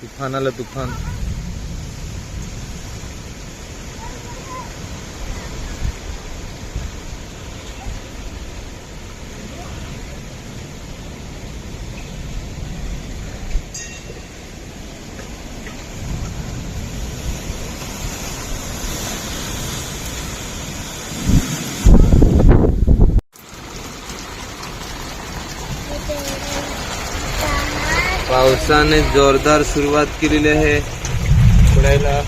তুফান আলা তুফান पावसाने जोरदार सुरुवात केलेली आहे. पडायला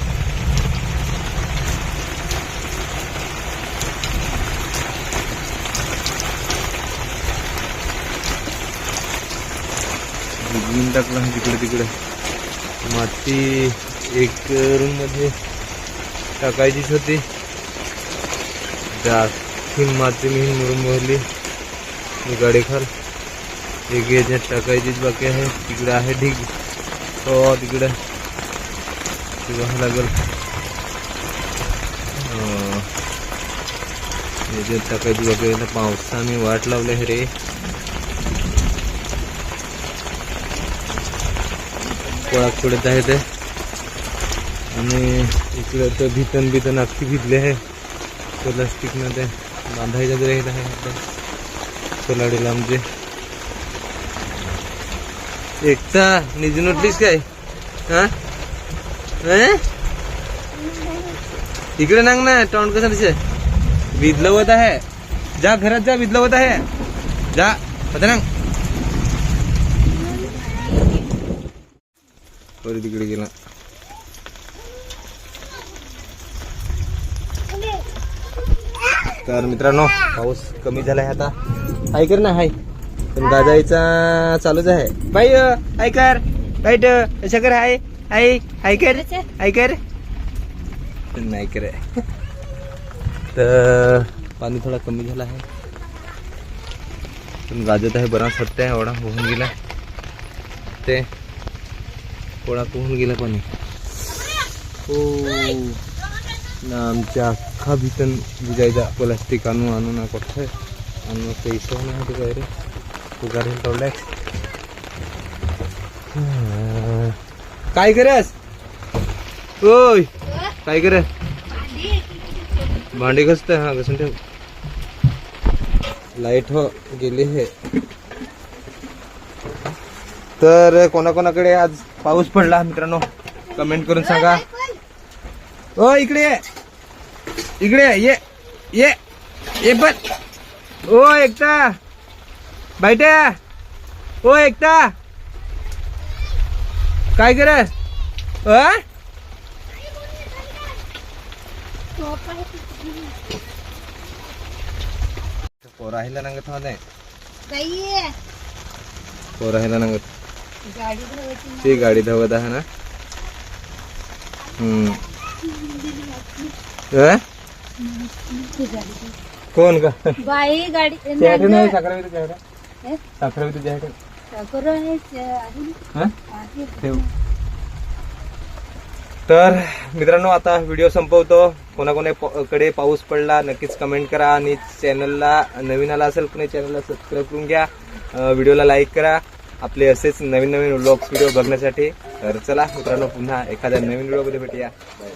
टाकला तिकडे तिकडे. माती एक रूममध्ये टाकायचीच होती. जास्ती माती मी मुरुम भरली गाडी खाल. एक याच्यात टाकायचीच बाकी आहे तिकडे आहे ढीग। हो तिकडे ते बघावं लागेल। याच्यात टाकायची बाकी वाट रे। ते भितन अख्खी भिजले आहे प्लास्टिकमध्ये बांधायचं राहील आहे एकटा निजी उठलीस काय? हा? इकडे नांग ना तोंड कसं दिसे विधलं होत आहे. जा घरात जा विदलवत होत आहे. जा पता नांग. बरं तिकडे गेला. तर मित्रांनो पाऊस कमी झालाय आता. हाय कर ना हाय. पण गाजायचा चालूच आहे. बाई ऐकर बाईट कशा हाय. हाय ऐकर ऐकर हाय नाही कर. तर पाणी थोडा कमी झाला आहे. पण गाजत आहे बराच सत्य आहे एवढा होऊन गेला. ते पोळा पोहून गेला पाणी हो. ना आमच्या अख्खा भीतन बुजायचा. प्लास्टिक आणू आणू ना कुठं आणून पैसे नाही ते काय रे पगार टवलाय काय करस ओय काय कर भांडी घसत हा घसून ठेव. लाइट हो गेली हे. तर कोणाकोणाकडे आज पाऊस पडला मित्रांनो? कमेंट करून सांगा. ओ इकडे ये. इकडे ये ये. ये पण. ओ एकटा. बायट्या ओ एकता काय कर पोराहिला नांगत मध्ये. पोराहिला नांगत. ती गाडी धावत आहे ना? हम्म? कोण का बाई गाडी नाही हे? साखर? हा. ठेव. तर मित्रांनो आता व्हिडिओ संपवतो. कोणाकोणाकडे पाऊस पडला नक्कीच कमेंट करा आणि चॅनलला नवीन आला असेल कोणी चॅनलला सबस्क्राईब करून घ्या. व्हिडिओला लाईक करा. आपले असेच नवीन नवीन व्लॉग्स व्हिडिओ बघण्यासाठी. तर चला मित्रांनो पुन्हा एखाद्या नवीन व्हिडिओमध्ये भेटूया. बाय